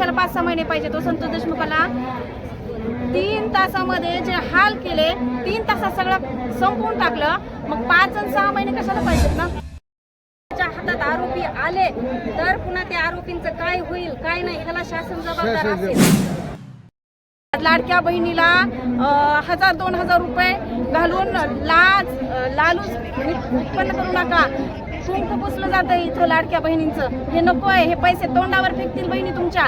कशाला पाच सहा महिने पाहिजे तो संतोष देशमुखाला. तीन तासामध्ये जे हाल केले तीन तासात सगळं संपवून टाकलं. मग पाच आणि सहा महिने कशाला पाहिजेत ना? हातात आरोपी आले तर पुन्हा त्या आरोपींचं काय होईल काय नाही ह्याला शासन जबाबदार असेल. लाडक्या बहिणीला हजार दोन हजार रुपये घालून लाज लालूच उत्पन्न करू नका. कुंकू पुसलं जातं इथं लाडक्या बहिणींचं. हे नको आहे हे पैसे तोंडावर फेकतील बहिणी तुमच्या.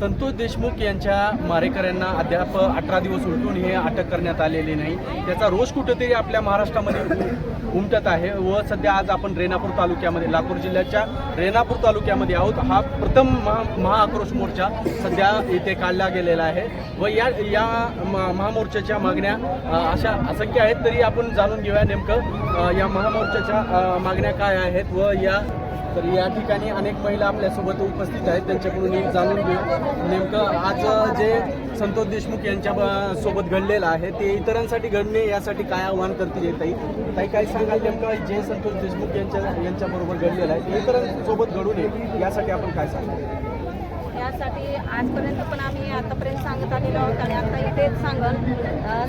संतोष देशमुख यांच्या मारेकऱ्यांना अद्याप अठरा दिवस उलटून हे अटक करण्यात आलेली नाही. त्याचा रोष कुठेतरी आपल्या महाराष्ट्रामध्ये उमटत आहे व सध्या आज आपण रेणापूर तालुक्यामध्ये लातूर जिल्ह्याच्या रेणापूर तालुक्यामध्ये आहोत. हा प्रथम महा महाआक्रोश मोर्चा सध्या इथे काढला गेलेला आहे व या या म- महामोर्चाच्या मागण्या अशा असंख्य आहेत तरी आपण जाणून घेऊया नेमकं या महामोर्चाच्या मागण्या काय आहेत व या तर या ठिकाणी अनेक महिला आपल्यासोबत उपस्थित आहेत. त्यांच्याकडून जाणून घेऊ. नेमकं आज जे संतोष देशमुख यांच्या सोबत घडलेलं आहे ते इतरांसाठी घडणे यासाठी काय आव्हान करतील येत ताई? काही काय सांगाल नेमकं? जे संतोष देशमुख यांच्या यांच्याबरोबर घडलेलं आहे ते इतरांसोबत घडू नये यासाठी आपण काय सांगाल यासाठी आजपर्यंत पण आम्ही आतापर्यंत सांगत आलेलो आहोत आणि आता इथेच सांगल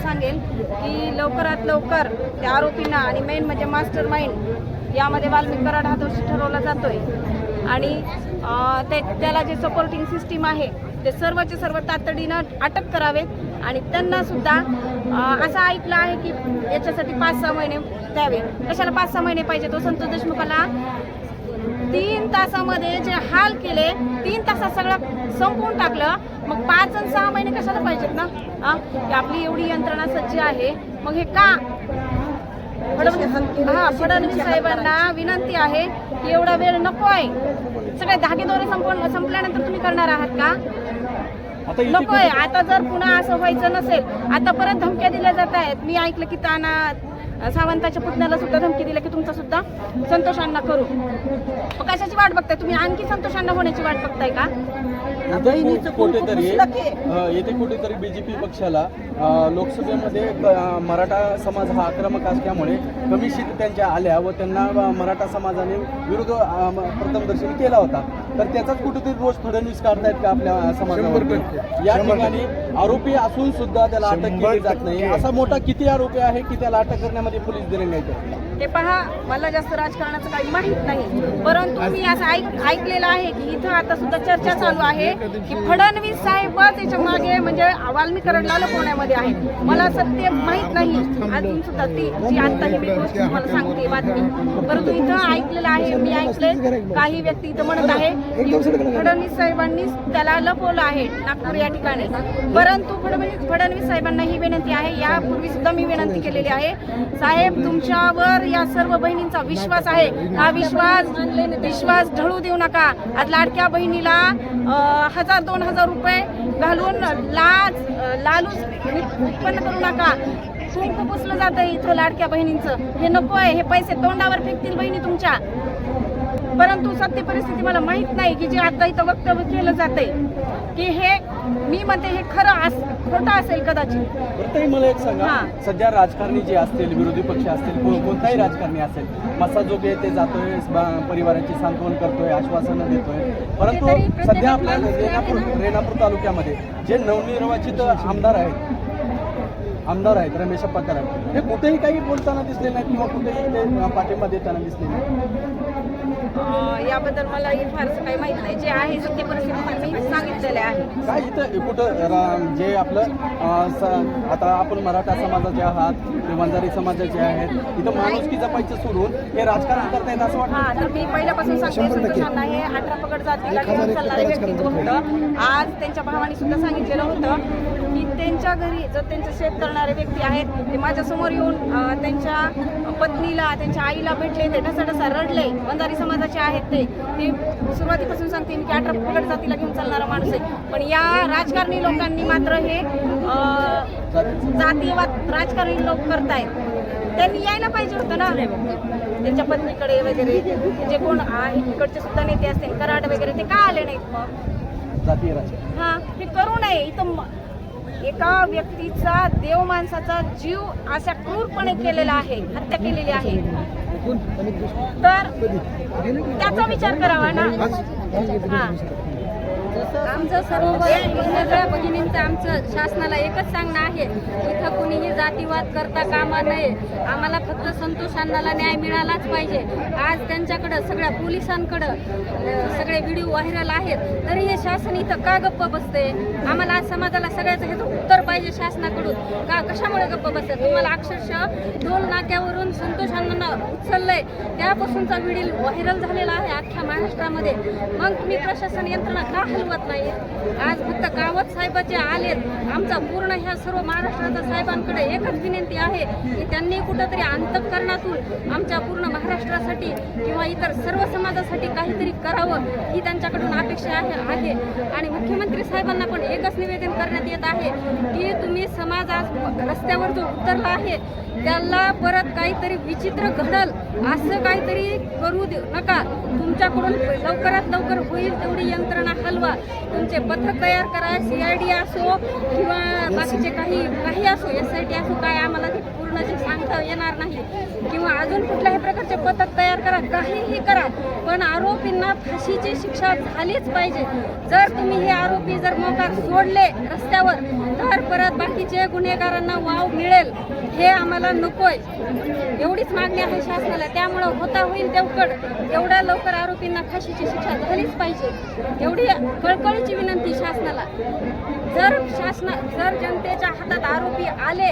सांगेल की लवकरात लवकर त्या आरोपींना आणि मेन म्हणजे मास्टर माइंड यामध्ये वाल्मिक कराड हा दोषी ठरवला जातोय. आणि ते त्याला जे सपोर्टिंग सिस्टीम आहे ते सर्वचे सर्व तातडीनं अटक करावेत. आणि त्यांना सुद्धा असं ऐकलं आहे की याच्यासाठी पाच सहा महिने द्यावे. कशाला पाच सहा महिने पाहिजे तो हो? संतोष देशमुखाला? तीन तासामध्ये जे हाल केले तीन तासात सगळं संपवून टाकलं. मग पाच आणि सहा महिने कशाला पाहिजेत ना? की आपली एवढी यंत्रणा सज्ज आहे. मग हे का फडणवीस हा फडणवीस साहेबांना विनंती आहे की एवढा वेळ नको आहे. सगळे धागेदोरे संपवून संपल्यानंतर तुम्ही करणार आहात का? नको आहे. आता जर पुन्हा असं व्हायचं नसेल आता परत धमक्या दिल्या जात आहेत. मी ऐकलं की ताना सावंताच्या पुतण्याला सुद्धा धमकी दिल्या की तुमचा सुद्धा संतोषांना करू. मग कशाची वाट बघताय? तुम्ही आणखी संतोषांना होण्याची वाट बघताय का? कुठेतरी येथे कुठेतरी बीजेपी पक्षाला लोकसभेमध्ये मराठा समाज हा आक्रमक असल्यामुळे कमी सीट त्यांच्या आल्या व त्यांना मराठा समाजाने विरोध प्रथमदर्शनी केला होता. तर त्याचाच कुठेतरी रोष फडणवीस काढतायत का आपल्या समाजावर या ठिकाणी आरोपी असून सुद्धा त्याला अटक केली जात नाही. असा मोठा किती आरोपी आहे की त्याला अटक करण्यामध्ये पोलीस दिले नाही हे पहा मला जास्त राजकारणाचं काही माहीत नाही. परंतु मी असं ऐक ऐकलेलं आहे की इथं आता सुद्धा चर्चा चालू आहे की फडणवीस साहेबच याच्या मागे म्हणजे वाल्मीकरणला लपवण्यामध्ये आहे. मला सत्य माहीत नाही. अजून सुद्धा ती जी आता ही मी गोष्ट तुम्हाला सांगते बातमी. परंतु इथं ऐकलेलं आहे मी ऐकले काही व्यक्ती इथं म्हणत आहे की फडणवीस साहेबांनीच त्याला लपवलं आहे नागपूर या ठिकाणी. परंतु फडणवीस फडणवीस साहेबांना ही विनंती आहे. यापूर्वी सुद्धा मी विनंती केलेली आहे. साहेब तुमच्यावर या सर्व बहिणींचा विश्वास आहे. हा विश्वास विश्वास ढळू देऊ नका. आज लाडक्या बहिणीला हजार दोन हजार रुपये घालून लाज लालूच उत्पन्न करू नका. कुंकू पुसलं जातं इथं लाडक्या बहिणींचं. हे नको आहे. हे पैसे तोंडावर फेकतील बहिणी तुमच्या. परंतु सत्य परिस्थिती मला माहीत नाही की जे आता इथं वक्तव्य केलं जाते की हे मी म्हणते हे खरं अस खोटं असेल कदाचित. ताई मला एक सांगा. हां. सध्या राजकारणी जे असतील विरोधी पक्ष असतील को- कोणताही राजकारणी असेल मसाजोगे ते जातोय ब- परिवाराची सांत्वन करतोय आश्वासनं देतोय परंतु प्रत्येक सध्या आपल्या माणूस रेणापूर तालुक्यामध्ये जे नवनिर्वाचित आमदार आहेत आमदार आहेत रमेश कराड हे कुठेही काही बोलताना दिसले नाहीत किंवा कुठेही ते पाठिंबा देताना दिसले नाही याबद्दल मलाही फारसं काही माहीत नाही. जे आहे सत्य परिस्थिती मी सांगितलेले आहे. काय इथं कुठं रा- जे आपलं अं, स- आता आपण मराठा समाजाचे आहात ते वंजारी समाजाचे आहेत इथं माणुसकी जपायचं सोडून हे राजकारण करतायत असं वाटतं? हा तर मी पहिल्यापासून सांगते संतोषांना हे अठरा पगड जातीला घेऊन चालणारे व्यक्तित्व होतं. आज त्यांच्या भावाने सुद्धा सांगितलेलं होतं. त्यांच्या घरी जर त्यांचं शेत करणारे व्यक्ती आहेत ते माझ्यासमोर येऊन त्यांच्या पत्नीला त्यांच्या आईला भेटले ते ढसाढसा रडले बंजारी समाजाचे आहेत ते ते सुरुवातीपासून सांगते मी की अठरा पगड जातीला घेऊन चालणारा माणूस आहे. पण या राजकारणी लोकांनी मात्र हे जातीयवाद राजकारणी लोक करतायत. त्यांनी यायला पाहिजे होतं ना. त्यांच्या पत्नीकडे वगैरे जे कोण आहे इकडचे सुद्धा नेते असतील कराड वगैरे ते का आले नाहीत मग? हा हे करू नये. इथं एका व्यक्तीचा देव माणसाचा जीव अशा क्रूरपणे केलेला आहे हत्या केलेली आहे. तर त्याचा विचार करावा ना. हा. आमचं सर्व सगळ्या भगिनींचं आमचं शासनाला एकच सांगणं आहे इथं कुणीही जातीवाद करता कामा नये. आम्हाला फक्त संतोष अण्णाला न्याय मिळालाच पाहिजे. आज त्यांच्याकडं सगळ्या पोलिसांकडं सगळे व्हिडिओ व्हायरल आहेत तरी हे शासन इथं का गप्प बसते आम्हाला आज समाजाला सगळ्याचं हे उत्तर पाहिजे शासनाकडून. का कशामुळे गप्प बसते तुम्हाला अक्षरशः ढोल नाक्यावरून संतोष अण्णांना उचललंय. त्यापासूनचा व्हिडिओ व्हायरल झालेला आहे अख्ख्या महाराष्ट्रामध्ये. मग तुम्ही प्रशासन यंत्रणा का हलवत नाही. आज फक्त गावात साहेबाचे आलेत. आमचा पूर्ण ह्या सर्व महाराष्ट्राच्या साहेबांकडे एकच विनंती आहे की त्यांनी कुठंतरी अंतकरणातून आमच्या पूर्ण महाराष्ट्रासाठी किंवा इतर सर्व समाजासाठी काहीतरी करावं ही त्यांच्याकडून अपेक्षा आहे आहे. आणि मुख्यमंत्री साहेबांना पण एकच निवेदन करण्यात येत आहे की तुम्ही समाज आज रस्त्यावर जो उतरला आहे त्याला परत काहीतरी विचित्र घडल असं काहीतरी करू देऊ नका. तुमच्याकडून लवकरात लवकर होईल तेवढी यंत्रणा हलवा. तुमचे पथक तयार करा सी आय डी असो किंवा बाकीचे काही काही असो एस आय टी असो काय आम्हाला ते पूर्ण जे सांगता येणार नाही. किंवा अजून कुठल्याही प्रकारचे पथक तयार करा काहीही करा पण आरोपींना फाशीची शिक्षा झालीच पाहिजे. जर तुम्ही हे आरोपी जर सोडले रस्त्यावर तर परत बाकीचे गुन्हेगारांना वाव मिळेल हे आम्हाला नकोय. एवढीच मागणी आहे शासनाला. त्यामुळं होता होईल तेवढं. एवढ्या लवकर आरोपींना फाशीची शिक्षा झालीच पाहिजे. एवढी कळकळीची विनंती शासनाला. जर शासना जर जनतेच्या हातात आरोपी आले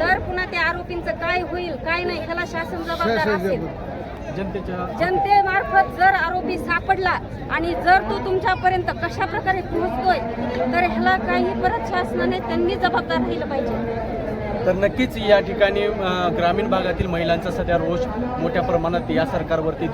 तर पुन्हा त्या आरोपींचं काय होईल काय नाही ह्याला शासन जबाबदार असेल. जनतेमार्फत जर आरोपी सापडला आणि जर तो तुमच्यापर्यंत कशा प्रकारे पोहोचतोय तर ह्याला काही परत शासनाने त्यांनी जबाबदार राहिलं पाहिजे. तर नक्कीच या ठिकाणी ग्रामीण भागातील महिलांचा सध्या रोष मोठ्या प्रमाणात या सरकारवरती